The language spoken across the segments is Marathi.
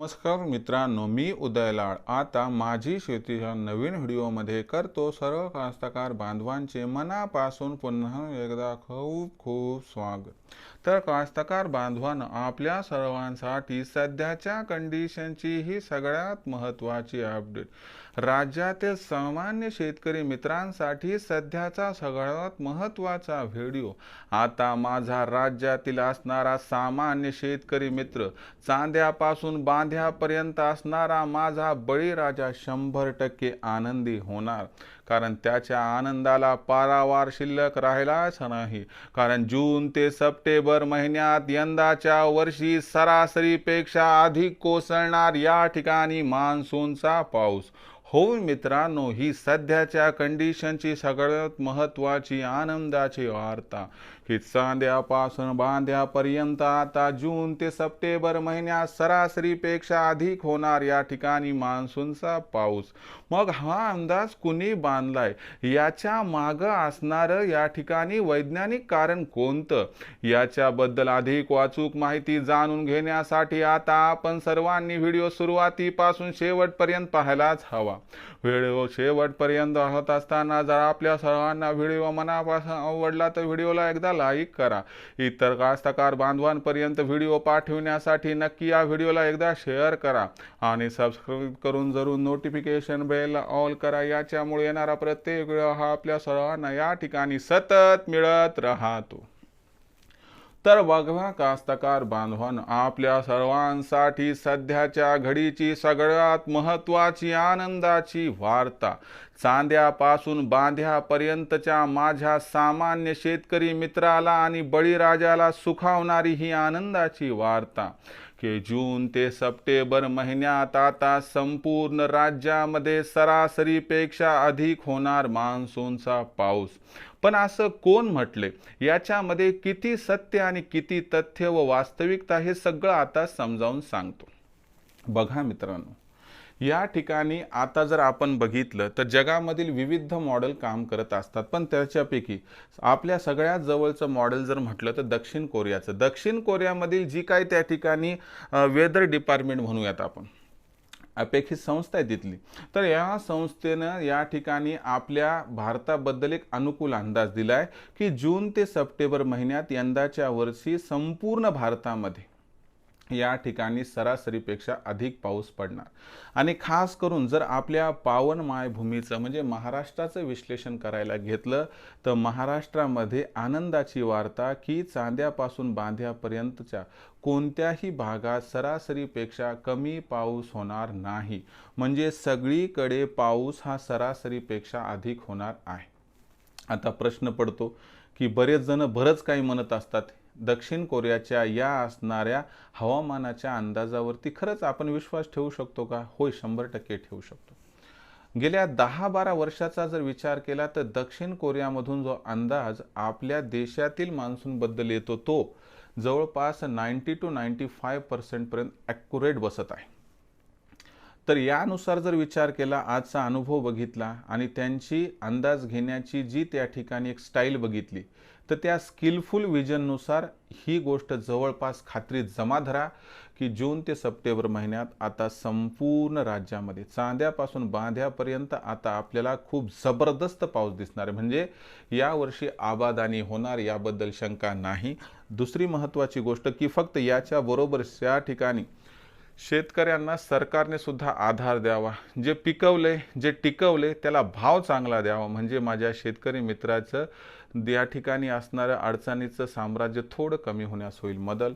नमस्कार मित्रांनो मी उदय लाड. आता माझी शेतीच्या नवीन व्हिडिओमध्ये करतो सर्व कास्तकार बांधवांचे मनापासून पुन्हा एकदा खूप खूप स्वागत. तर कास्तकार बांधवांनो आपल्या सर्वांसाठी सध्याच्या कंडिशनची ही सगळ्यात महत्त्वाची अपडेट राज्यातील सामान्य शेतकरी मित्रांसाठी सध्याचा सगळ्यात महत्त्वाचा व्हिडिओ. आता माझा राज्यातील असणारा सामान्य शेतकरी मित्र चांद्यापासून बांध्यापर्यंत असणारा माझा बळीराजा शंभर टक्के आनंदी होणार. कारण त्याच्या आनंदाला पारावार शिल्लक राहिलाच नाही. कारण जून ते सप्टेंबर महिन्यात यंदाच्या वर्षी सरासरीपेक्षा अधिक कोसळणार या ठिकाणी मान्सूनचा पाऊस. हो मित्रांनो ही सध्याच्या कंडिशनची सगळ्यात महत्त्वाची आनंदाची वार्ता. की चांद्यापासून बांध्यापर्यंत आता जून ते सप्टेंबर महिन्यात सरासरीपेक्षा अधिक होणार या ठिकाणी मान्सूनचा पाऊस. मग हा अंदाज कुणी बांधलाय? याच्या मागं असणारं या ठिकाणी वैज्ञानिक कारण कोणतं? याच्याबद्दल अधिक वाचूक माहिती जाणून घेण्यासाठी आता आपण सर्वांनी व्हिडिओ सुरुवातीपासून शेवटपर्यंत पाहायलाच हवा. व्हिडिओ शेवटपर्यंत होत असताना जर आपल्या सर्वांना व्हिडिओ मनापासून आवडला तर व्हिडिओला एकदा लाईक करा. इतर कास्तकार बांधवांपर्यंत व्हिडिओ पाठविण्यासाठी नक्की या व्हिडिओला एकदा शेअर करा आणि सबस्क्राईब करून जरूर नोटिफिकेशन बेल ऑल करा. याच्यामुळे येणारा प्रत्येक वेळ हा आपल्या सर्वांना या ठिकाणी सतत मिळत राहतो. तर बघा कास्तकार बांधवन आपल्या सर्वांसाठी सध्याच्या घडीची सगळ्यात महत्त्वाची आनंदाची वार्ता. चांद्यापासून बांध्यापर्यंतच्या माझ्या सामान्य शेतकरी मित्राला आणि बळीराजाला सुखावणारी ही आनंदाची वार्ता. की जून ते सप्टेंबर महिन्यात आता संपूर्ण राज्यामध्ये सरासरीपेक्षा अधिक होणार मान्सूनचा पाऊस. पण असं कोण म्हटले? याच्यामध्ये किती सत्य आणि किती तथ्य व वास्तविकता हे सगळं आता समजावून सांगतो. बघा मित्रांनो या ठिकाणी आता जर आपण बघितलं तर जगामधील विविध मॉडेल काम करत असतात. पण त्याच्यापैकी आपल्या सगळ्यात जवळचं मॉडेल जर म्हटलं तर दक्षिण कोरियाचं. दक्षिण कोरियामधील जी काही त्या ठिकाणी वेदर डिपार्टमेंट म्हणूयात आपण. अपेक्षित संस्था आहे तिथली. तर या संस्थेनं या ठिकाणी आपल्या भारताबद्दल एक अनुकूल अंदाज दिला आहे की जून ते सप्टेंबर महिन्यात यंदाच्या वर्षी संपूर्ण भारतामध्ये या ठिकाणी सरासरीपेक्षा अधिक पाऊस पडणार. आणि खास करून जर आपल्या पावन मायभूमीचं म्हणजे महाराष्ट्राचं विश्लेषण करायला घेतलं तर महाराष्ट्रामध्ये आनंदाची वार्ता की चांद्यापासून बांध्यापर्यंतच्या कोणत्याही भागात सरासरीपेक्षा कमी पाऊस होणार नाही. म्हणजे सगळीकडे पाऊस हा सरासरीपेक्षा अधिक होणार आहे. आता प्रश्न पडतो की बरेच जण बरंच काही म्हणत असतात दक्षिण कोरियाच्या या असणाऱ्या हवामानाच्या अंदाजावरती खरंच आपण विश्वास ठेवू शकतो का? होय शंभर टक्के ठेवू शकतो. गेल्या दहा बारा वर्षाचा जर विचार केला तर दक्षिण कोरियामधून जो अंदाज आपल्या देशातील मान्सूनबद्दल येतो तो जवळपास नाईन्टी टू नाईन्टी फाय पर्सेंटपर्यंत ॲक्युरेट बसत आहे. तर यानुसार जर विचार केला आजचा अनुभव बघितला आणि त्यांची अंदाज घेण्याची जी त्या ठिकाणी एक स्टाईल बघितली तर त्या स्किलफुल विजननुसार ही गोष्ट जवळपास खात्री जमा धरा की जून ते सप्टेंबर महिन्यात आता संपूर्ण राज्यामध्ये चांद्यापासून बांध्यापर्यंत आता आपल्याला खूप जबरदस्त पाऊस दिसणार आहे. म्हणजे यावर्षी आबादानी होणार याबद्दल शंका नाही. दुसरी महत्त्वाची गोष्ट की फक्त याच्याबरोबर या ठिकाणी शेतकऱ्यांना सरकारने सुद्धा आधार द्यावा. जे पिकवले जे टिकवले त्याला भाव चांगला द्यावा. म्हणजे माझ्या शेतकरी मित्राचं या ठिकाणी असणाऱ्या अडचणीचं साम्राज्य थोडं कमी होण्यास होईल मदल.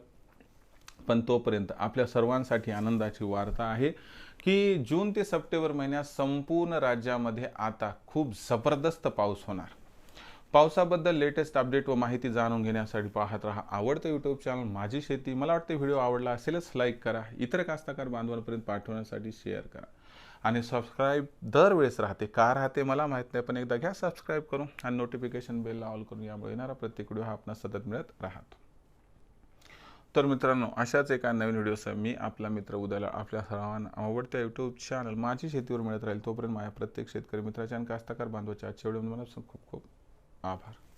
पण तोपर्यंत आपल्या सर्वांसाठी आनंदाची वार्ता आहे की जून ते सप्टेंबर महिन्यात संपूर्ण राज्यामध्ये आता खूप जबरदस्त पाऊस होणार. पावसाबद्दल लेटेस्ट अपडेट व माहिती जाणून घेण्यासाठी पाहत राहा आवडतं यूट्यूब चॅनल माझी शेती मला वाटतं व्हिडिओ आवडला असेलच लाईक करा. इतर कास्तकार बांधवांपर्यंत पाठवण्यासाठी शेअर करा. आणि सबस्क्राईब दरवेळेस राहते. का राहते मला माहीत नाही पण एकदा घ्या सबस्क्राईब करून आणि नोटिफिकेशन बेलला ऑल करून यामुळे येणारा प्रत्येक व्हिडिओ हा आपण सतत मिळत राहतो. तर मित्रांनो अशाच एका नवीन व्हिडिओसह मी आपला मित्र उद्याला आपल्या सर्वांना आवडत्या यूट्यूब चॅनल माझी शेतीवर मिळत राहील तोपर्यंत माझ्या प्रत्येक शेतकरी मित्राच्या आणि कास्तकार बांधवाच्या आजच्या व्हिडिओ मला खूप खूप Ah, pardon.